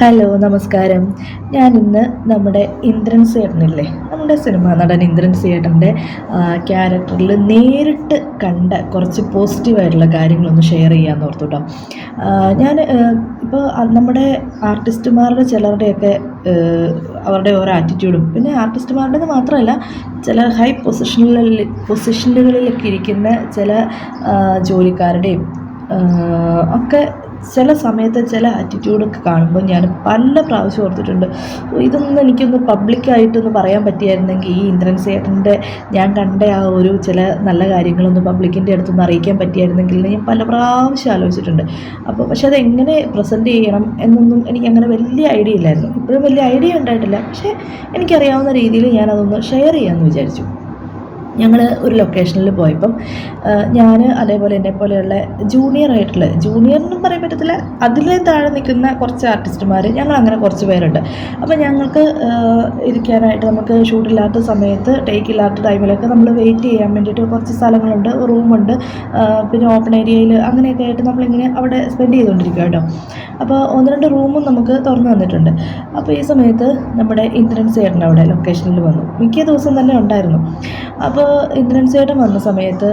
Hello നമസ്കാരം. ഞാൻ ഇന്ന് നമ്മുടെ ഇന്ദ്രൻ സേട്ടനില്ലേ? നമ്മുടെ സിനിമാ നടൻ ഇന്ദ്രൻ സേട്ടന്റെ ക്യാരക്ടറിൽ നേരിട്ട് കണ്ട കുറച്ച് പോസിറ്റീവായിട്ടുള്ള കാര്യങ്ങളൊന്ന് ഷെയർ ചെയ്യാമെന്ന് ഓർത്തു കേട്ടോ ഞാൻ ഇപ്പോൾ നമ്മുടെ ആർട്ടിസ്റ്റുമാരുടെ ചിലരുടെയൊക്കെ അവരുടെ ഓരോ ആറ്റിറ്റ്യൂഡും പിന്നെ ആർട്ടിസ്റ്റുമാരുടെ മാത്രമല്ല ചില ഹൈ പൊസിഷനിൽ പൊസിഷനുകളിലൊക്കെ ഇരിക്കുന്ന ചില ജോലിക്കാരുടെയും ഒക്കെ ചില സമയത്ത് ചില ആറ്റിറ്റ്യൂഡൊക്കെ കാണുമ്പോൾ ഞാൻ പല പ്രാവശ്യം ഓർത്തിട്ടുണ്ട് ഇതൊന്നും എനിക്കൊന്ന് പബ്ലിക്കായിട്ടൊന്ന് പറയാൻ പറ്റിയായിരുന്നെങ്കിൽ ഈ ഇന്ദ്രൻ സേട്ടന്റെ ഞാൻ കണ്ട ആ ഒരു ചില നല്ല കാര്യങ്ങളൊന്ന് പബ്ലിക്കിന്റെ അടുത്തൊന്ന് അറിയിക്കാൻ പറ്റിയായിരുന്നെങ്കിൽ ഞാൻ പല പ്രാവശ്യം ആലോചിച്ചിട്ടുണ്ട്. അപ്പോൾ പക്ഷെ അതെങ്ങനെ പ്രസന്റ് ചെയ്യണം എന്നൊന്നും എനിക്ക് അങ്ങനെ വലിയ ഐഡിയ ഇല്ലായിരുന്നു. ഇപ്പോഴും വലിയ ഐഡിയ ഉണ്ടായിട്ടില്ല. പക്ഷേ എനിക്കറിയാവുന്ന രീതിയിൽ ഞാനതൊന്ന് ഷെയർ ചെയ്യാമെന്ന് വിചാരിച്ചു. ഞങ്ങൾ ഒരു ലൊക്കേഷനിൽ പോയപ്പം ഞാൻ അതേപോലെ എന്നെ പോലെയുള്ള ജൂനിയർ ആയിട്ടുള്ള ജൂനിയർ എന്നും പറയാൻ പറ്റത്തില്ല അതിലെ താഴെ നിൽക്കുന്ന കുറച്ച് ആർട്ടിസ്റ്റുമാർ ഞങ്ങൾ അങ്ങനെ കുറച്ച് പേരുണ്ട്. അപ്പോൾ ഞങ്ങൾക്ക് ഇരിക്കാനായിട്ട് നമുക്ക് ഷൂട്ടില്ലാത്ത സമയത്ത് ടേക്ക് ഇല്ലാത്ത ടൈമിലൊക്കെ നമ്മൾ വെയിറ്റ് ചെയ്യാൻ വേണ്ടിയിട്ട് കുറച്ച് സ്ഥലങ്ങളുണ്ട് റൂമുണ്ട് പിന്നെ ഓപ്പൺ ഏരിയയിൽ അങ്ങനെയൊക്കെ ആയിട്ട് നമ്മളിങ്ങനെ അവിടെ സ്പെൻഡ് ചെയ്തുകൊണ്ടിരിക്കുക കേട്ടോ. അപ്പോൾ ഒന്ന് രണ്ട് റൂമും നമുക്ക് തുറന്നു തന്നിട്ടുണ്ട്. അപ്പോൾ ഈ സമയത്ത് നമ്മുടെ ഇന്ദ്രൻ ചേട്ടൻ അവിടെ ലൊക്കേഷനിൽ വന്നു. മിക്ക ദിവസം തന്നെ ഉണ്ടായിരുന്നു. അപ്പോൾ ഇന്ദ്രൻ ചേട്ടൻ വന്ന സമയത്ത്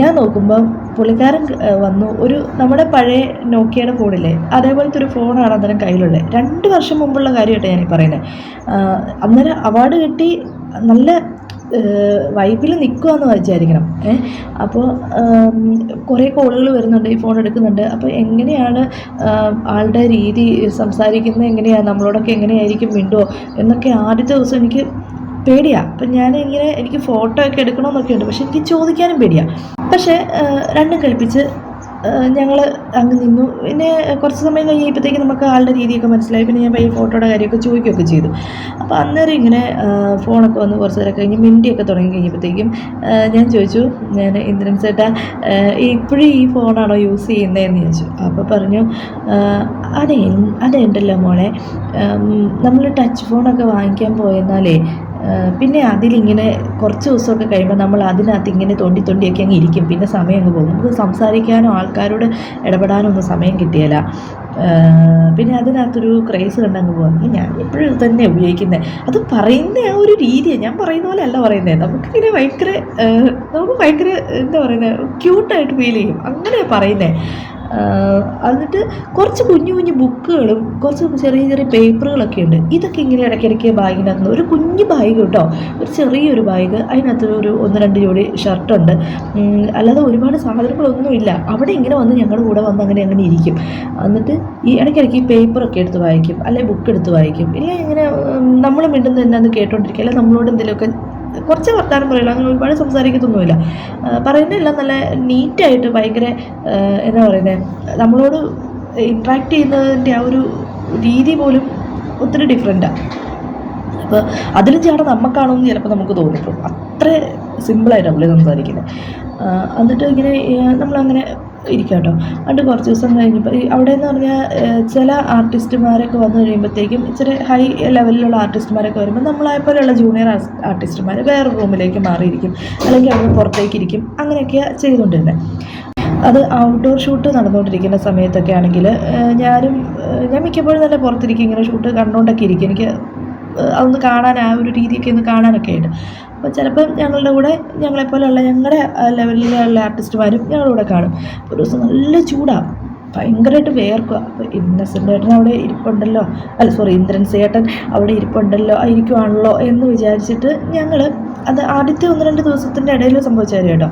ഞാൻ നോക്കുമ്പം പുള്ളിക്കാരൻ വന്നു. ഒരു നമ്മുടെ പഴയ നോക്കിയയുടെ ഫോണില്ലേ? അതേപോലത്തെ ഒരു ഫോണാണ് അന്നേരം കയ്യിലുള്ളത് രണ്ട് വർഷം മുമ്പുള്ള കാര്യമായിട്ട് ഞാനീ പറയുന്നത് അന്നേരം അവാർഡ് കിട്ടി നല്ല വൈബിൽ നിൽക്കുകയെന്ന് വിചാരിക്കണം. ഏ അപ്പോൾ കുറേ കോളുകൾ വരുന്നുണ്ട് ഈ ഫോൺ എടുക്കുന്നുണ്ട്. അപ്പോൾ എങ്ങനെയാണ് ആളുടെ രീതി സംസാരിക്കുന്നത്? എങ്ങനെയാണ് നമ്മളോടൊക്കെ എങ്ങനെയായിരിക്കും മിണ്ടോ എന്നൊക്കെ ആദ്യത്തെ ദിവസം എനിക്ക് പേടിയാണ് അപ്പം ഞാൻ ഇങ്ങനെ എനിക്ക് ഫോട്ടോ ഒക്കെ എടുക്കണമെന്നൊക്കെ ഉണ്ട്. പക്ഷെ എനിക്ക് ചോദിക്കാനും പേടിയാണ് പക്ഷേ രണ്ടും കൽപ്പിച്ച് ഞങ്ങൾ അങ്ങ് നിന്നു. പിന്നെ കുറച്ച് സമയം കഴിയുമ്പോഴത്തേക്ക് നമുക്ക് ആളുടെ രീതിയൊക്കെ മനസ്സിലായി. പിന്നെ ഞാൻ പയ്യെ ഫോട്ടോയുടെ കാര്യമൊക്കെ ചോദിക്കുകയൊക്കെ ചെയ്തു. അപ്പോൾ അന്നേരം ഇങ്ങനെ ഫോണൊക്കെ വന്ന് കുറച്ച് നേരം കഴിഞ്ഞ് മിണ്ടിയൊക്കെ തുടങ്ങി കഴിഞ്ഞപ്പോഴത്തേക്കും ഞാൻ ചോദിച്ചു ഞാൻ ഇന്ദ്രൻ ചേട്ടാ ഇപ്പോഴും ഈ ഫോണാണോ യൂസ് ചെയ്യുന്നതെന്ന് ചോദിച്ചു. അപ്പോൾ പറഞ്ഞു അതെ അതെ ഉണ്ടല്ലോ മോളെ. നമ്മൾ ടച്ച് ഫോണൊക്കെ വാങ്ങിക്കാൻ പോയെന്നാലേ പിന്നെ അതിലിങ്ങനെ കുറച്ച് ദിവസമൊക്കെ കഴിയുമ്പോൾ നമ്മൾ അതിനകത്ത് ഇങ്ങനെ തൊണ്ടി തൊണ്ടിയൊക്കെ അങ്ങ് ഇരിക്കും. പിന്നെ സമയം അങ്ങ് പോകും. നമുക്ക് സംസാരിക്കാനോ ആൾക്കാരോട് ഇടപെടാനോ ഒന്നും സമയം കിട്ടിയില്ല പിന്നെ അതിനകത്തൊരു ക്രേസ് കണ്ടങ്ങ് പോകുന്നത് ഞാൻ എപ്പോഴും തന്നെ ഉപയോഗിക്കുന്നത് അത് പറയുന്ന ആ ഒരു രീതിയാണ് ഞാൻ പറയുന്ന പോലെ അല്ല പറയുന്നത് നമുക്കിങ്ങനെ ഭയങ്കര നമുക്ക് ഭയങ്കര എന്താ പറയുന്നത് ക്യൂട്ടായിട്ട് ഫീൽ ചെയ്യും. അങ്ങനെയാണ് പറയുന്നത് എന്നിട്ട് കുറച്ച് കുഞ്ഞു കുഞ്ഞു ബുക്കുകളും കുറച്ച് ചെറിയ ചെറിയ പേപ്പറുകളൊക്കെ ഉണ്ട്. ഇതൊക്കെ ഇങ്ങനെ ഇടയ്ക്കിടയ്ക്ക് ബാഗിനകത്ത് ഒരു കുഞ്ഞു ബാഗ് കേട്ടോ. ഒരു ചെറിയൊരു ബാഗ്. അതിനകത്ത് ഒരു ഒന്ന് രണ്ട് ജോഡി ഷർട്ടുണ്ട് അല്ലാതെ ഒരുപാട് സാധനങ്ങളൊന്നുമില്ല അവിടെ ഇങ്ങനെ വന്ന് ഞങ്ങളുടെ കൂടെ വന്ന് അങ്ങനെ അങ്ങനെ ഇരിക്കും. എന്നിട്ട് ഈ ഇടയ്ക്കിടയ്ക്ക് ഈ പേപ്പറൊക്കെ എടുത്ത് വായിക്കും. അല്ലെങ്കിൽ ബുക്ക് എടുത്ത് വായിക്കും. ഇല്ല ഇങ്ങനെ നമ്മൾ മിണ്ടുന്നത് എന്നാന്ന് കേട്ടോണ്ടിരിക്കുക അല്ലെങ്കിൽ നമ്മളോട് എന്തെങ്കിലുമൊക്കെ കുറച്ച് വർത്താനം പറയുള്ളൂ അങ്ങനെ ഒരുപാട് സംസാരിക്കത്തൊന്നുമില്ല. പറയുന്നതെല്ലാം നല്ല നീറ്റായിട്ട് ഭയങ്കര എന്താ പറയുന്നത് നമ്മളോട് ഇൻട്രാക്ട് ചെയ്യുന്നതിന്റെ ആ ഒരു രീതി പോലും ഒത്തിരി ഡിഫറെന്റാണ് അപ്പോൾ അതിലും ചേട്ടൻ നമുക്കാണോന്ന് ചിലപ്പോൾ നമുക്ക് തോന്നിപ്പോകും. അത്ര സിമ്പിളായിട്ടാണ് പുള്ളി സംസാരിക്കുന്നത് എന്നിട്ട് ഇങ്ങനെ നമ്മളങ്ങനെ ഇരിക്കുക കേട്ടോ എന്നിട്ട് കുറച്ച് ദിവസം കഴിഞ്ഞപ്പോൾ അവിടെ എന്ന് പറഞ്ഞാൽ ചില ആർട്ടിസ്റ്റുമാരൊക്കെ വന്നു കഴിയുമ്പോഴത്തേക്കും ഇച്ചിരി ഹൈ ലെവലിലുള്ള ആർട്ടിസ്റ്റുമാരൊക്കെ വരുമ്പോൾ നമ്മളെപ്പോലെയുള്ള ജൂനിയർ ആർട്ടിസ്റ്റുമാർ വേറെ റൂമിലേക്ക് മാറിയിരിക്കും. അല്ലെങ്കിൽ അവിടെ പുറത്തേക്ക് ഇരിക്കും അങ്ങനെയൊക്കെയാണ് ചെയ്തുകൊണ്ടിരുന്നത് അത് ഔട്ട്ഡോർ ഷൂട്ട് നടന്നുകൊണ്ടിരിക്കുന്ന സമയത്തൊക്കെ ആണെങ്കിൽ ഞാനും ഞാൻ മിക്കപ്പോഴും തന്നെ പുറത്തിരിക്കും. ഇങ്ങനെ ഷൂട്ട് കണ്ടുകൊണ്ടൊക്കെ ഇരിക്കും. എനിക്ക് അതൊന്ന് കാണാൻ ആ ഒരു രീതിയൊക്കെ ഒന്ന് കാണാനൊക്കെ ആയിട്ട് അപ്പോൾ ചിലപ്പോൾ ഞങ്ങളുടെ കൂടെ ഞങ്ങളെപ്പോലെയുള്ള ഞങ്ങളുടെ ലെവലിലുള്ള ആർട്ടിസ്റ്റുമാരും ഞങ്ങളുടെ കൂടെ കാണും. ഒരു ദിവസം നല്ല ചൂടാണ് ഭയങ്കരമായിട്ട് വേർക്കുക അപ്പോൾ ഇന്നസെന്റ് ഏട്ടൻ അവിടെ ഇരിപ്പുണ്ടല്ലോ. അല്ല സോറി ഇന്ദ്രൻ സേട്ടൻ അവിടെ ഇരിപ്പുണ്ടല്ലോ ഇരിക്കുവാണല്ലോ എന്ന് വിചാരിച്ചിട്ട് ഞങ്ങൾ അത് ആദ്യത്തെ ഒന്ന് രണ്ട് ദിവസത്തിന്റെ ഇടയിൽ സംഭവിച്ച കാര്യം കേട്ടോ.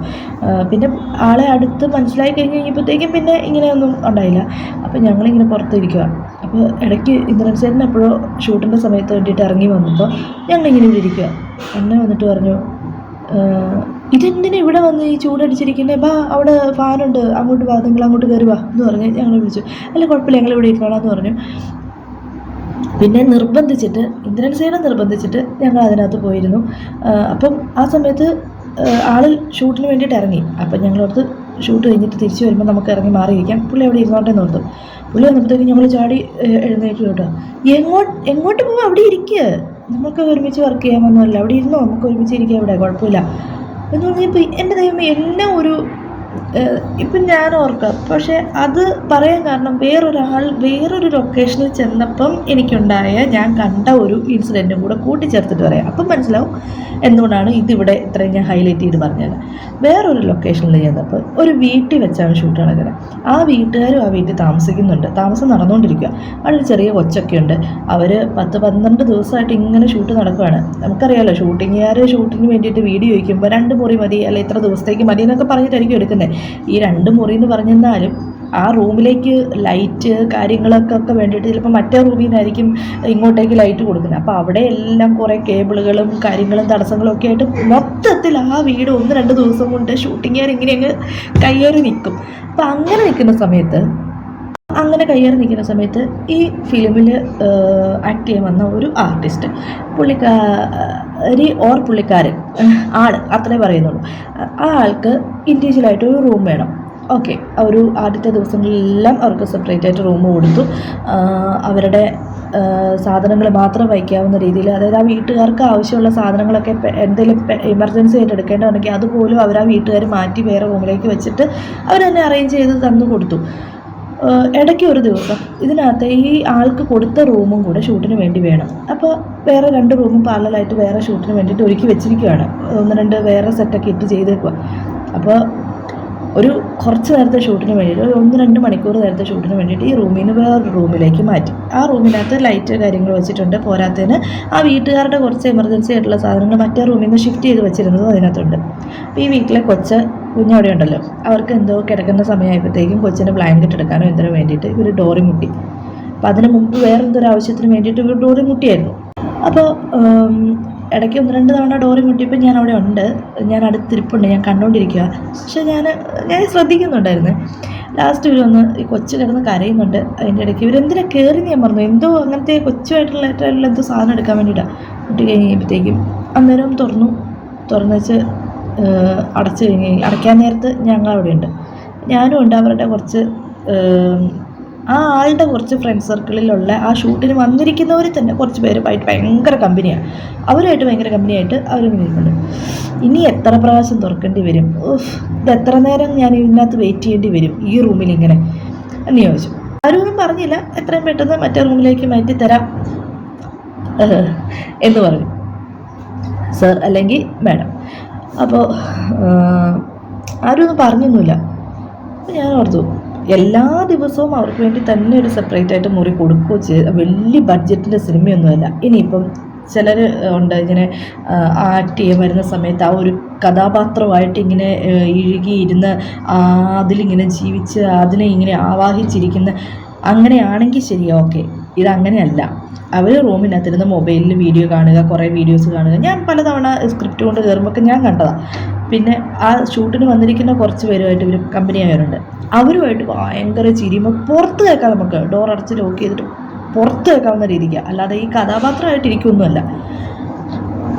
പിന്നെ ആളെ അടുത്ത് മനസ്സിലായി കഴിഞ്ഞ് കഴിഞ്ഞപ്പോഴത്തേക്കും പിന്നെ ഇങ്ങനെയൊന്നും ഉണ്ടായില്ല. അപ്പോൾ ഞങ്ങളിങ്ങനെ പുറത്തിരിക്കുക അപ്പോൾ ഇടയ്ക്ക് ഇന്ദ്രൻ ചേട്ടൻ എപ്പോഴോ ഷൂട്ടിന്റെ സമയത്ത് വേണ്ടിയിട്ട് ഇറങ്ങി വന്നപ്പോൾ ഞങ്ങളിങ്ങനെ ഇരിക്കുക എന്നെ വന്നിട്ട് പറഞ്ഞു "ഏഹ്, ഇതെന്തിനാ ഇവിടെ വന്ന് ഈ ചൂടടിച്ചിരിക്കുന്നത് ബാ അവിടെ ഫാനുണ്ട്. അങ്ങോട്ട് വാ നിങ്ങൾ അങ്ങോട്ട് കയറി എന്ന് പറഞ്ഞ് ഞങ്ങൾ വിളിച്ചു. അല്ല കുഴപ്പമില്ല ഞങ്ങൾ ഇവിടെ ഇരിക്കണമെന്ന് പറഞ്ഞു. പിന്നെ നിർബന്ധിച്ചിട്ട് ഇന്ദ്രൻ സേന നിർബന്ധിച്ചിട്ട് ഞങ്ങൾ അതിനകത്ത് പോയിരുന്നു. അപ്പം ആ സമയത്ത് ആൾ ഷൂട്ടിന് വേണ്ടിയിട്ട് ഇറങ്ങി. അപ്പം ഞങ്ങളടുത്ത് ഷൂട്ട് കഴിഞ്ഞിട്ട് തിരിച്ചു വരുമ്പോൾ നമുക്ക് ഇറങ്ങി മാറിയിരിക്കാം. പുള്ളി അവിടെ ഇരുന്നോട്ടെ എന്ന് ഓർത്തു. പുള്ളി വന്നപ്പോഴത്തേക്ക് ഞങ്ങൾ ചാടി എഴുന്നേറ്റ് കേട്ടോ. എങ്ങോട്ട് എങ്ങോട്ട് പോവാം? അവിടെ ഇരിക്കുക നമുക്ക് ഒരുമിച്ച് വർക്ക് ചെയ്യാമെന്നല്ല അവിടെ ഇരുന്നോ? നമുക്ക് ഒരുമിച്ച് ഇരിക്കാം ഇവിടെ. കുഴപ്പമില്ല. എന്ന് പറഞ്ഞപ്പോൾ എന്റെ ദൈവം എല്ലാം ഒരു ഇപ്പം ഞാൻ ഓർക്കാം. പക്ഷേ അത് പറയാൻ കാരണം വേറൊരാൾ വേറൊരു ലൊക്കേഷനിൽ ചെന്നപ്പം എനിക്കുണ്ടായ ഞാൻ കണ്ട ഒരു ഇൻസിഡന്റും കൂടെ കൂട്ടിച്ചേർത്തിട്ട് പറയാം. അപ്പം മനസ്സിലാവും എന്തുകൊണ്ടാണ് ഇതിവിടെ ഇത്രയും ഞാൻ ഹൈലൈറ്റ് ചെയ്ത് പറഞ്ഞത്. വേറൊരു ലൊക്കേഷനിൽ ചെന്നപ്പോൾ ഒരു വീട്ടിൽ വെച്ചാണ് ഷൂട്ട് നടക്കുന്നത്. ആ വീട്ടുകാരും ആ വീട്ടിൽ താമസിക്കുന്നുണ്ട്. താമസം നടന്നുകൊണ്ടിരിക്കുക അവിടെ ചെറിയ കൊച്ചൊക്കെ ഉണ്ട് അവർ പത്ത് പന്ത്രണ്ട് ദിവസമായിട്ട് ഇങ്ങനെ ഷൂട്ട് നടക്കുകയാണ് നമുക്കറിയാലോ ഷൂട്ടിങ്ങുകാർ ഷൂട്ടിന് വേണ്ടിയിട്ട് വീഡിയോ ചോദിക്കുമ്പോൾ രണ്ട് മുറി മതി അല്ലെ ഇത്ര ദിവസത്തേക്ക് മതി എന്നൊക്കെ പറഞ്ഞിട്ടായിരിക്കും എടുക്കുന്നത് ഈ രണ്ട് മുറി എന്ന് പറഞ്ഞെന്നാലും ആ റൂമിലേക്ക് ലൈറ്റ് കാര്യങ്ങളൊക്കെ ഒക്കെ വേണ്ടിയിട്ട് ചിലപ്പോൾ മറ്റേ റൂമിൽ നിന്നായിരിക്കും ഇങ്ങോട്ടേക്ക് ലൈറ്റ് കൊടുക്കുന്നത്. അപ്പോൾ അവിടെ എല്ലാം കുറേ കേബിളുകളും കാര്യങ്ങളും തടസ്സങ്ങളും ഒക്കെ ആയിട്ട് മൊത്തത്തിൽ ആ വീട് ഒന്ന് രണ്ട് ദിവസം കൊണ്ട് ഷൂട്ടിങ്ങുകാർ ഇങ്ങനെ അങ്ങ് കയ്യേറി നിൽക്കും. അപ്പോൾ അങ്ങനെ നിൽക്കുന്ന സമയത്ത് അങ്ങനെ കയ്യേറി നിൽക്കുന്ന സമയത്ത് ഈ ഫിലിമിൽ ആക്ട് ചെയ്യാൻ വന്ന ഒരു ആർട്ടിസ്റ്റ് പുള്ളിക്കാരി ഓർ പുള്ളിക്കാരൻ ആൾ അത്രേ പറയുന്നുള്ളൂ. ആ ആൾക്ക് ഇൻഡിവിജ്വലായിട്ട് ഒരു റൂം വേണം. ഓക്കെ ഒരു ആദ്യത്തെ ദിവസങ്ങളിലെല്ലാം അവർക്ക് സെപ്പറേറ്റ് ആയിട്ട് റൂം കൊടുത്തു. അവരുടെ സാധനങ്ങൾ മാത്രം വയ്ക്കാവുന്ന രീതിയിൽ അതായത് ആ വീട്ടുകാർക്ക് ആവശ്യമുള്ള സാധനങ്ങളൊക്കെ എന്തെങ്കിലും എമർജൻസി ആയിട്ട് എടുക്കേണ്ടതുണ്ടെങ്കിൽ അതുപോലും അവർ ആ വീട്ടുകാർ മാറ്റി വേറെ റൂമിലേക്ക് വെച്ചിട്ട് അവർ തന്നെ അറേഞ്ച് ചെയ്ത് തന്നു കൊടുത്തു. ഇടയ്ക്ക് ഒരു ദിവസം ഇതിനകത്ത് ഈ ആൾക്ക് കൊടുത്ത റൂമും കൂടെ ഷൂട്ടിന് വേണ്ടി വേണം. അപ്പോൾ വേറെ രണ്ട് റൂമും പാർലലായിട്ട് വേറെ ഷൂട്ടിന് വേണ്ടിയിട്ട് ഒരുക്കി വെച്ചിരിക്കുകയാണ് ഒന്ന് രണ്ട് വേറെ സെറ്റൊക്കെ ഇട്ട് ചെയ്തേക്കുക അപ്പോൾ ഒരു കുറച്ച് നേരത്തെ ഷൂട്ടിന് വേണ്ടിയിട്ട് ഒരു ഒന്ന് രണ്ട് മണിക്കൂർ നേരത്തെ ഷൂട്ടിന് വേണ്ടിയിട്ട് ഈ റൂമിൽ നിന്ന് വേറൊരു റൂമിലേക്ക് മാറ്റി. ആ റൂമിനകത്ത് ലൈറ്റ് കാര്യങ്ങൾ വെച്ചിട്ടുണ്ട് പോരാത്തതിന്. ആ വീട്ടുകാരുടെ കുറച്ച് എമർജൻസി ആയിട്ടുള്ള സാധനങ്ങൾ മറ്റേ റൂമിൽ നിന്ന് ഷിഫ്റ്റ് ചെയ്ത് വെച്ചിരുന്നത് അതിനകത്തുണ്ട്. അപ്പോൾ ഈ വീട്ടിലെ കൊച്ച് കുഞ്ഞവിടെ ഉണ്ടല്ലോ അവർക്ക് എന്തോ കിടക്കുന്ന സമയമായപ്പോഴത്തേക്കും കൊച്ചിന് ബ്ലാങ്കറ്റ് എടുക്കാനോ എന്തിനോ വേണ്ടിയിട്ട് ഇവർ ഡോറി മുട്ടി. അപ്പോൾ അതിന് മുമ്പ് വേറെന്തൊരു ആവശ്യത്തിന് വേണ്ടിയിട്ട് ഇവർ ഡോറി മുട്ടിയായിരുന്നു. അപ്പോൾ ഇടയ്ക്ക് ഒന്ന് രണ്ട് തവണ ഡോറി മുട്ടിയപ്പോൾ ഞാൻ അവിടെ ഉണ്ട്. ഞാൻ അടുത്തിരിപ്പുണ്ട് ഞാൻ കണ്ടുകൊണ്ടിരിക്കുക പക്ഷേ ഞാൻ ഞാൻ ശ്രദ്ധിക്കുന്നുണ്ടായിരുന്നു. ലാസ്റ്റ് ഇവരൊന്ന് ഈ കൊച്ചു കിടന്ന് കരയുന്നുണ്ട്. അതിന്റെ ഇടയ്ക്ക് ഇവരെന്തിനാ കയറി ഞാൻ പറഞ്ഞു. എന്തോ അങ്ങനത്തെ കൊച്ചുമായിട്ടുള്ള എന്തോ സാധനം എടുക്കാൻ വേണ്ടിയിട്ടാണ് മുട്ടി കഴിഞ്ഞ് കഴിയുമ്പോഴത്തേക്കും അന്നേരം തുറന്നു. തുറന്നു വെച്ച് അടച്ചു കഴിഞ്ഞ് അടയ്ക്കാൻ നേരത്ത് ഞങ്ങൾ അവിടെ ഉണ്ട് ഞാനും ഉണ്ട് അവരുടെ കുറച്ച് ആ ആളുടെ കുറച്ച് ഫ്രണ്ട് സർക്കിളിലുള്ള ആ ഷൂട്ടിന് വന്നിരിക്കുന്നവർ തന്നെ കുറച്ച് പേരുമായിട്ട് ഭയങ്കര കമ്പനിയാണ് അവരുമായിട്ട് ഭയങ്കര കമ്പനിയായിട്ട് അവർ നിൽക്കുന്നുണ്ട് ഇനി എത്ര പ്രാവശ്യം തുറക്കേണ്ടി വരും? ഇത് എത്ര നേരം ഞാൻ ഇതിനകത്ത് വെയിറ്റ് ചെയ്യേണ്ടി വരും ഈ റൂമിൽ ഇങ്ങനെ? എന്ന് ചോദിച്ചു. ആരും പറഞ്ഞില്ല. എത്രയും പെട്ടെന്ന് മറ്റേ റൂമിലേക്ക് മാറ്റി തരാം എന്ന് പറഞ്ഞു. സർ അല്ലെങ്കിൽ മാഡം. അപ്പോൾ ആരും പറഞ്ഞൊന്നുമില്ല. അപ്പോൾ ഞാൻ ഓർത്തു എല്ലാ ദിവസവും അവർക്ക് വേണ്ടി തന്നെ ഒരു സെപ്പറേറ്റ് ആയിട്ട് മുറി കൊടുക്കുകയോ ചെയ്ത് വലിയ ബഡ്ജറ്റിന്റെ സിനിമയൊന്നുമല്ല. ഇനിയിപ്പം ചിലർ ഉണ്ട് ഇങ്ങനെ ആക്ട് ചെയ്യാൻ വരുന്ന സമയത്ത് ആ ഒരു കഥാപാത്രമായിട്ട് ഇങ്ങനെ ഇഴുകിയിരുന്ന് അതിലിങ്ങനെ ജീവിച്ച് അതിനെ ഇങ്ങനെ ആവാഹിച്ചിരിക്കുന്ന അങ്ങനെയാണെങ്കിൽ ശരിയാ ഓക്കെ. ഇതങ്ങനെയല്ല. അവർ റൂമിനകത്തിരുന്ന് മൊബൈലിൽ വീഡിയോ കാണുക കുറേ വീഡിയോസ് കാണുക. ഞാൻ പലതവണ സ്ക്രിപ്റ്റ് കൊണ്ട് കയറുമ്പോൾ ഞാൻ കണ്ടതാണ് പിന്നെ ആ ഷൂട്ടിന് വന്നിരിക്കുന്ന കുറച്ച് പേരുമായിട്ട് ഇവർ കമ്പനി ആയവരുണ്ട് അവരുമായിട്ട് ഭയങ്കര ചിരിയുമ്പോൾ പുറത്ത് കേൾക്കാം നമുക്ക് ഡോർ അടച്ച് ലോക്ക് ചെയ്തിട്ട് പുറത്ത് കേൾക്കാവുന്ന രീതിക്ക്. അല്ലാതെ ഈ കഥാപാത്രമായിട്ട് ഇരിക്കൊന്നുമല്ല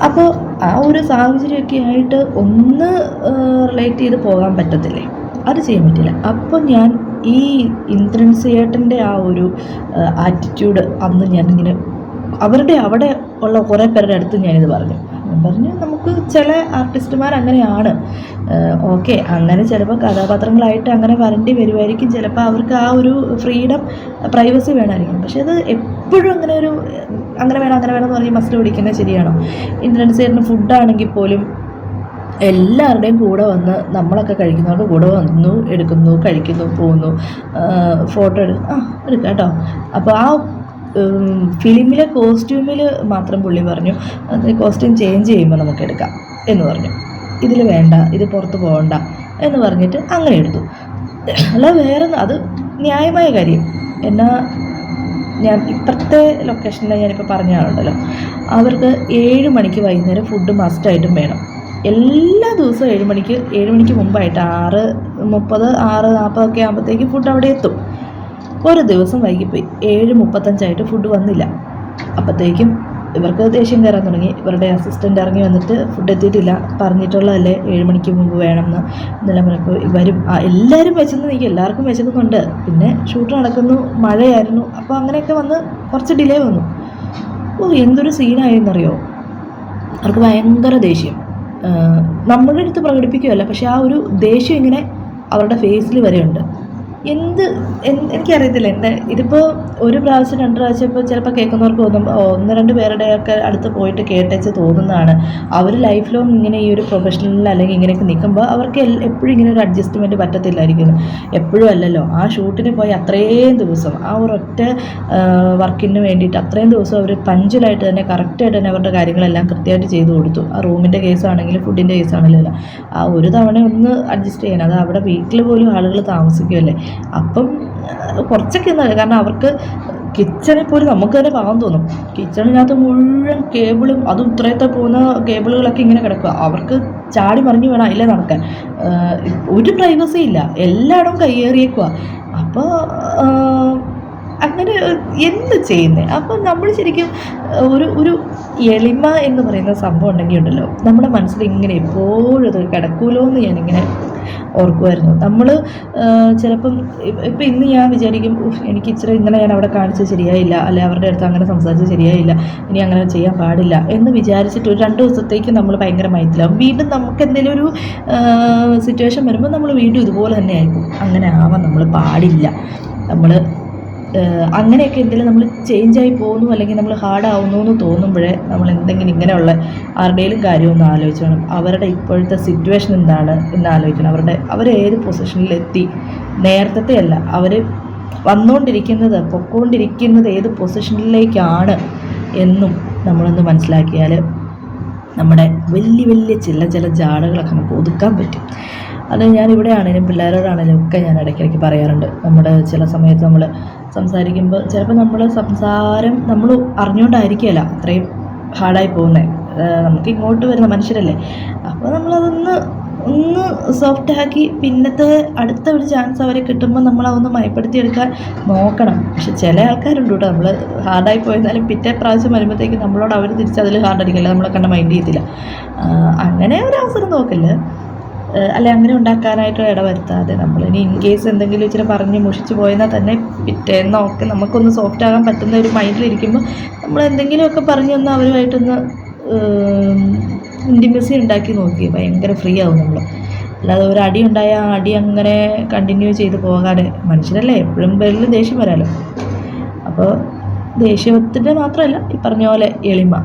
അപ്പോൾ ആ ഒരു സാഹചര്യമൊക്കെ ആയിട്ട് ഒന്ന് റിലേറ്റ് ചെയ്ത് പോകാൻ പറ്റത്തില്ലേ? അത് ചെയ്യാൻ പറ്റില്ല. അപ്പോൾ ഞാൻ ഈ ഇന്ദ്രൻസേട്ടന്റെ ആ ഒരു ആറ്റിറ്റ്യൂഡ് അന്ന് ഞാനിങ്ങനെ അവരുടെ അവിടെ ഉള്ള കുറേ പേരുടെ അടുത്ത് ഞാനിത് പറഞ്ഞു. പറഞ്ഞു നമുക്ക് ചില ആർട്ടിസ്റ്റുമാർ അങ്ങനെയാണ്. ഓക്കെ അങ്ങനെ ചിലപ്പോൾ കഥാപാത്രങ്ങളായിട്ട് അങ്ങനെ വരേണ്ടി വരുമായിരിക്കും ചിലപ്പോൾ അവർക്ക് ആ ഒരു ഫ്രീഡം പ്രൈവസി വേണമായിരിക്കും. പക്ഷേ അത് എപ്പോഴും അങ്ങനെ ഒരു അങ്ങനെ വേണം അങ്ങനെ വേണം എന്ന് പറഞ്ഞ് മസ്റ്റ് പിടിക്കുന്നത് ശരിയാണോ? ഇന്ദ്രൻസേറിന് ഫുഡാണെങ്കിൽ പോലും എല്ലാവരുടെയും കൂടെ വന്ന് നമ്മളൊക്കെ കഴിക്കുന്നവരുടെ കൂടെ വന്നു എടുക്കുന്നു കഴിക്കുന്നു പോകുന്നു ഫോട്ടോ എടു ആ എടുക്കാം കേട്ടോ. അപ്പോൾ ആ ഫിലിമിലെ കോസ്റ്റ്യൂമിൽ മാത്രം പുള്ളി പറഞ്ഞു കോസ്റ്റ്യൂം ചേഞ്ച് ചെയ്യുമ്പോൾ നമുക്ക് എടുക്കാം എന്ന് പറഞ്ഞു. ഇതിൽ വേണ്ട ഇത് പുറത്ത് പോകണ്ട എന്ന് പറഞ്ഞിട്ട് അങ്ങനെ എടുത്തു. അല്ല വേറെ അത് ന്യായമായ കാര്യം. എന്നാൽ ഞാൻ ഇപ്പോഴത്തെ ലൊക്കേഷനിൽ ഞാനിപ്പോൾ പറഞ്ഞ ആളുണ്ടല്ലോ. അവർക്ക് ഏഴ് മണിക്ക് വൈകുന്നേരം ഫുഡ് മസ്റ്റായിട്ടും വേണം. എല്ലാ ദിവസവും ഏഴ് മണിക്ക് ഏഴ് മണിക്ക് മുമ്പായിട്ട് ആറ് മുപ്പത് ആറ് നാൽപ്പതൊക്കെ ആകുമ്പോഴത്തേക്ക് ഫുഡ് അവിടെ എത്തും. ഒരു ദിവസം വൈകിപ്പോയി. ഏഴ് മുപ്പത്തഞ്ചായിട്ട് ഫുഡ് വന്നില്ല. അപ്പോഴത്തേക്കും ഇവർക്ക് ദേഷ്യം കയറാൻ തുടങ്ങി. ഇവരുടെ അസിസ്റ്റന്റ് ഇറങ്ങി വന്നിട്ട് ഫുഡ് എത്തിയിട്ടില്ല. പറഞ്ഞിട്ടുള്ളതല്ലേ ഏഴ് മണിക്ക് മുമ്പ് വേണമെന്ന്. എന്നെല്ലാം പറഞ്ഞപ്പോൾ ഇവരും എല്ലാവരും വെച്ചെന്ന് നിൽക്കും എല്ലാവർക്കും വിശക്കുന്നുണ്ട് പിന്നെ ഷൂട്ട് നടക്കുന്നു മഴയായിരുന്നു. അപ്പോൾ അങ്ങനെയൊക്കെ വന്ന് കുറച്ച് ഡിലേ വന്നു. ഓ എന്തൊരു സീനായെന്നറിയോ അവർക്ക് ഭയങ്കര ദേഷ്യം. നമ്മളുടെ അടുത്ത് പ്രകടിപ്പിക്കുകയല്ല പക്ഷെ ആ ഒരു ദേഷ്യം ഇങ്ങനെ അവരുടെ ഫേസിൽ വരെയുണ്ട്. എന്ത് എനിക്കറിയത്തില്ല. എന്താ ഇതിപ്പോൾ ഒരു പ്രാവശ്യം രണ്ട് പ്രാവശ്യം ഇപ്പോൾ ചിലപ്പോൾ കേൾക്കുന്നവർക്ക് തോന്നും ഒന്ന് രണ്ട് പേരുടെയൊക്കെ അടുത്ത് പോയിട്ട് കേട്ടേച്ച് തോന്നുന്നതാണ്. അവർ ലൈഫ് ലോങ് ഇങ്ങനെ ഈ ഒരു പ്രൊഫഷണലിൽ അല്ലെങ്കിൽ ഇങ്ങനെയൊക്കെ നിൽക്കുമ്പോൾ അവർക്ക് എപ്പോഴും ഇങ്ങനെ ഒരു അഡ്ജസ്റ്റ്മെന്റ് പറ്റത്തില്ലായിരിക്കും. എപ്പോഴും അല്ലല്ലോ ആ ഷൂട്ടിന് പോയി അത്രയും ദിവസം ആ ഒരൊറ്റ വർക്കിന് വേണ്ടിയിട്ട് അത്രയും ദിവസം അവർ പഞ്ചലായിട്ട് തന്നെ കറക്റ്റായിട്ട് തന്നെ അവരുടെ കാര്യങ്ങളെല്ലാം കൃത്യമായിട്ട് ചെയ്തു കൊടുത്തു. ആ റൂമിന്റെ കേസാണെങ്കിലും ഫുഡിന്റെ കേസാണെങ്കിലും ആ ഒരു തവണ ഒന്ന് അഡ്ജസ്റ്റ് ചെയ്യാൻ അത് അവിടെ വീട്ടിൽ പോലും ആളുകൾ താമസിക്കുമല്ലേ അപ്പം കുറച്ചൊക്കെ ഒന്ന് കാരണം അവർക്ക് കിച്ചണിൽ പോലും നമുക്ക് തന്നെ പാവം തോന്നും. കിച്ചണിനകത്ത് മുഴുവൻ കേബിളും അതും ഇത്രയത്തെ പോകുന്ന കേബിളുകളൊക്കെ ഇങ്ങനെ കിടക്കുക. അവർക്ക് ചാടി മറിഞ്ഞു വേണം അതിലെ നടക്കാൻ. ഒരു പ്രൈവസി ഇല്ല. എല്ലായിടവും കയ്യേറിയേക്കുക അപ്പോൾ അങ്ങനെ എന്ത് ചെയ്യുന്നത് അപ്പോൾ നമ്മൾ ശരിക്കും ഒരു ഒരു എളിമ എന്ന് പറയുന്ന സംഭവം ഉണ്ടെങ്കിൽ ഉണ്ടല്ലോ. നമ്മുടെ മനസ്സിൽ ഇങ്ങനെ എപ്പോഴും അത് കിടക്കൂലോ എന്ന് ഞാനിങ്ങനെ ഓർക്കുമായിരുന്നു നമ്മൾ ചിലപ്പം ഇപ്പം ഇന്ന് ഞാൻ വിചാരിക്കും എനിക്ക് ഇച്ചിരി ഇന്നലെ ഞാൻ അവിടെ കാണിച്ചത് ശരിയായില്ല അല്ലെ അവരുടെ അടുത്ത് അങ്ങനെ സംസാരിച്ചത് ശരിയായില്ല ഇനി അങ്ങനെ ചെയ്യാൻ പാടില്ല എന്ന് വിചാരിച്ചിട്ട് ഒരു രണ്ട് ദിവസത്തേക്ക് നമ്മൾ ഭയങ്കര മയത്തിലാവും വീണ്ടും നമുക്ക് എന്തെങ്കിലും ഒരു സിറ്റുവേഷൻ വരുമ്പോൾ നമ്മൾ വീണ്ടും ഇതുപോലെ തന്നെ ആയിരിക്കും അങ്ങനെ ആവാൻ നമ്മൾ പാടില്ല. നമ്മൾ അങ്ങനെയൊക്കെ എന്തെങ്കിലും നമ്മൾ ചേഞ്ചായി പോകുന്നു അല്ലെങ്കിൽ നമ്മൾ ഹാർഡാവുന്നു എന്ന് തോന്നുമ്പോഴേ നമ്മൾ എന്തെങ്കിലും ഇങ്ങനെയുള്ള ആരുടെയും കാര്യം ഒന്ന് ആലോചിച്ച് വേണം അവരുടെ ഇപ്പോഴത്തെ സിറ്റുവേഷൻ എന്താണ് എന്ന് ആലോചിക്കണം. അവരുടെ അവർ ഏത് പൊസിഷനിലെത്തി നേരത്തെ അല്ല അവർ വന്നുകൊണ്ടിരിക്കുന്നത് പൊക്കോണ്ടിരിക്കുന്നത് ഏത് പൊസിഷനിലേക്കാണ് എന്നും നമ്മളൊന്ന് മനസ്സിലാക്കിയാൽ നമ്മുടെ വലിയ വലിയ ചില ചില ജാടകളൊക്കെ നമുക്ക് ഒതുക്കാൻ പറ്റും. അത് ഞാൻ ഇവിടെ ആണെങ്കിലും പിള്ളേരോടാണെങ്കിലും ഒക്കെ ഞാൻ ഇടയ്ക്കിടയ്ക്ക് പറയാറുണ്ട്. നമ്മുടെ ചില സമയത്ത് നമ്മൾ സംസാരിക്കുമ്പോൾ ചിലപ്പോൾ നമ്മൾ സംസാരം നമ്മൾ അറിഞ്ഞുകൊണ്ടായിരിക്കുകയല്ല. അത്രയും ഹാർഡായി പോകുന്നത് നമുക്ക് ഇങ്ങോട്ട് വരുന്ന മനുഷ്യരല്ലേ? അപ്പോൾ നമ്മളതൊന്ന് ഒന്ന് സോഫ്റ്റ് ആക്കി പിന്നത്തെ അടുത്ത ഒരു ചാൻസ് അവരെ കിട്ടുമ്പോൾ നമ്മൾ അതൊന്ന് മയപ്പെടുത്തിയെടുക്കാൻ നോക്കണം. പക്ഷെ ചില ആൾക്കാരുണ്ട് കേട്ടോ. നമ്മൾ ഹാർഡായി പോയിരുന്നാലും പിറ്റേ പ്രാവശ്യം വരുമ്പോഴത്തേക്ക് നമ്മളോട് അവർ തിരിച്ച് അതിൽ ഹാർഡ് അടിക്കില്ല. നമ്മളെ കണ്ട മൈൻഡ് ചെയ്യത്തില്ല. അങ്ങനെ ഒരു അവസരം നോക്കില്ല അല്ലെ അങ്ങനെ ഉണ്ടാക്കാനായിട്ട് ഇടവരുത്താതെ നമ്മൾ ഇനി ഇൻ കേസ് എന്തെങ്കിലും ഇച്ചിരി പറഞ്ഞ് മുഷിച്ച് പോയെന്നാൽ തന്നെ പിറ്റേന്നോ ഒക്കെ നമുക്കൊന്ന് സോഫ്റ്റ് ആകാൻ പറ്റുന്ന ഒരു മൈൻഡിലിരിക്കുമ്പോൾ നമ്മൾ എന്തെങ്കിലുമൊക്കെ പറഞ്ഞൊന്ന് അവരുമായിട്ടൊന്ന് ഇന്റിമസി ഉണ്ടാക്കി നോക്കി. ഭയങ്കര ഫ്രീ ആവും നമ്മൾ അല്ലാതെ ഒരു അടി ഉണ്ടായ ആ അടി അങ്ങനെ കണ്ടിന്യൂ ചെയ്ത് പോകാതെ മനുഷ്യരല്ലേ? എപ്പോഴും പേരിൽ ദേഷ്യം വരാമല്ലോ അപ്പോൾ ദേഷ്യത്തിന്റെ മാത്രമല്ല ഈ പറഞ്ഞ പോലെ എളിമ.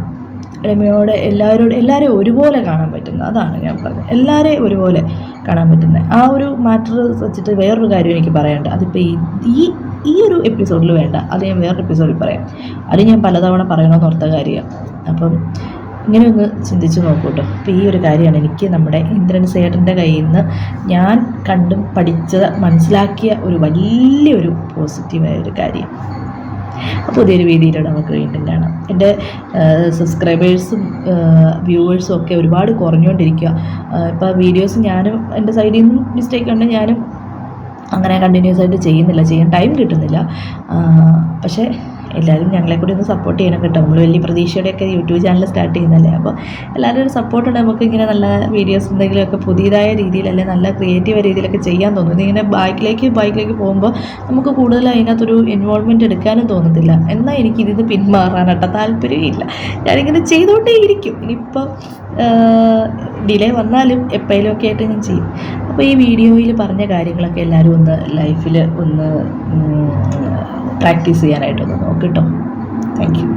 എളിമയോടെ എല്ലാവരോടും എല്ലാവരെയും ഒരുപോലെ കാണാൻ പറ്റുന്ന അതാണ് ഞാൻ പറഞ്ഞത്. എല്ലാവരെയും ഒരുപോലെ കാണാൻ പറ്റുന്നത്. ആ ഒരു മാറ്റർ വെച്ചിട്ട് വേറൊരു കാര്യം എനിക്ക് പറയാനുണ്ട്. അതിപ്പോൾ ഈ ഈ ഒരു എപ്പിസോഡിൽ വേണ്ട. അത് ഞാൻ വേറൊരു എപ്പിസോഡിൽ പറയാം. അത് ഞാൻ പലതവണ പറയണമെന്ന് ഓർത്ത കാര്യമാണ്. അപ്പം ഇങ്ങനെ ഒന്ന് ചിന്തിച്ച് നോക്കൂ കേട്ടോ അപ്പോൾ ഈ ഒരു കാര്യമാണ് എനിക്ക് നമ്മുടെ ഇന്ദ്രൻ സേട്ടന്റെ കയ്യിൽ നിന്ന് ഞാൻ കണ്ടും പഠിച്ചത് മനസ്സിലാക്കിയ ഒരു വലിയൊരു പോസിറ്റീവായ ഒരു കാര്യം. പുതിയൊരു വീഡിയോയിലൂടെ നമുക്ക് വീണ്ടും കാണാം. എന്റെ സബ്സ്ക്രൈബേഴ്സും വ്യൂവേഴ്സും ഒക്കെ ഒരുപാട് കുറഞ്ഞുകൊണ്ടിരിക്കുക ഇപ്പോൾ വീഡിയോസ് ഞാനും എന്റെ സൈഡിൽ നിന്നും മിസ്റ്റേക്ക് ഉണ്ട്. ഞാനും അങ്ങനെ കണ്ടിന്യൂസ് ആയിട്ട് ചെയ്യുന്നില്ല. ചെയ്യാൻ ടൈം കിട്ടുന്നില്ല. പക്ഷേ എല്ലാവരും ഞങ്ങളെ കൂടി ഒന്ന് സപ്പോർട്ട് ചെയ്യണം കേട്ടോ. നമ്മൾ വലിയ പ്രതീക്ഷയോടെയൊക്കെ യൂട്യൂബ് ചാനൽ സ്റ്റാർട്ട് ചെയ്യുന്നല്ലേ? അപ്പോൾ എല്ലാവരും ഒരു സപ്പോർട്ട് ഉണ്ട്. നമുക്ക് ഇങ്ങനെ നല്ല വീഡിയോസ് എന്തെങ്കിലുമൊക്കെ പുതിയതായ രീതിയിൽ അല്ലെങ്കിൽ നല്ല ക്രിയേറ്റീവ് രീതിയിലൊക്കെ ചെയ്യാൻ തോന്നും ഇങ്ങനെ ബൈക്കിലേക്ക് ബൈക്കിലേക്ക് പോകുമ്പോൾ നമുക്ക് കൂടുതൽ അതിനകത്തൊരു ഇൻവോൾവ്മെന്റ് എടുക്കാനും തോന്നത്തില്ല. എന്നാൽ എനിക്ക് ഇതിന് പിന്മാറാനായിട്ട് താല്പര്യമില്ല ഞാനിങ്ങനെ ചെയ്തുകൊണ്ടേ ഇരിക്കും ഇനിയിപ്പോൾ ഡിലേ വന്നാലും എപ്പോഴും ഒക്കെ ആയിട്ട് ഞാൻ ചെയ്യും. അപ്പോൾ ഈ വീഡിയോയിൽ പറഞ്ഞ കാര്യങ്ങളൊക്കെ എല്ലാവരും ഒന്ന് ലൈഫിൽ ഒന്ന് പ്രാക്ടീസ് ചെയ്യാനായിട്ടൊന്ന് നോക്കിട്ടോ താങ്ക് യു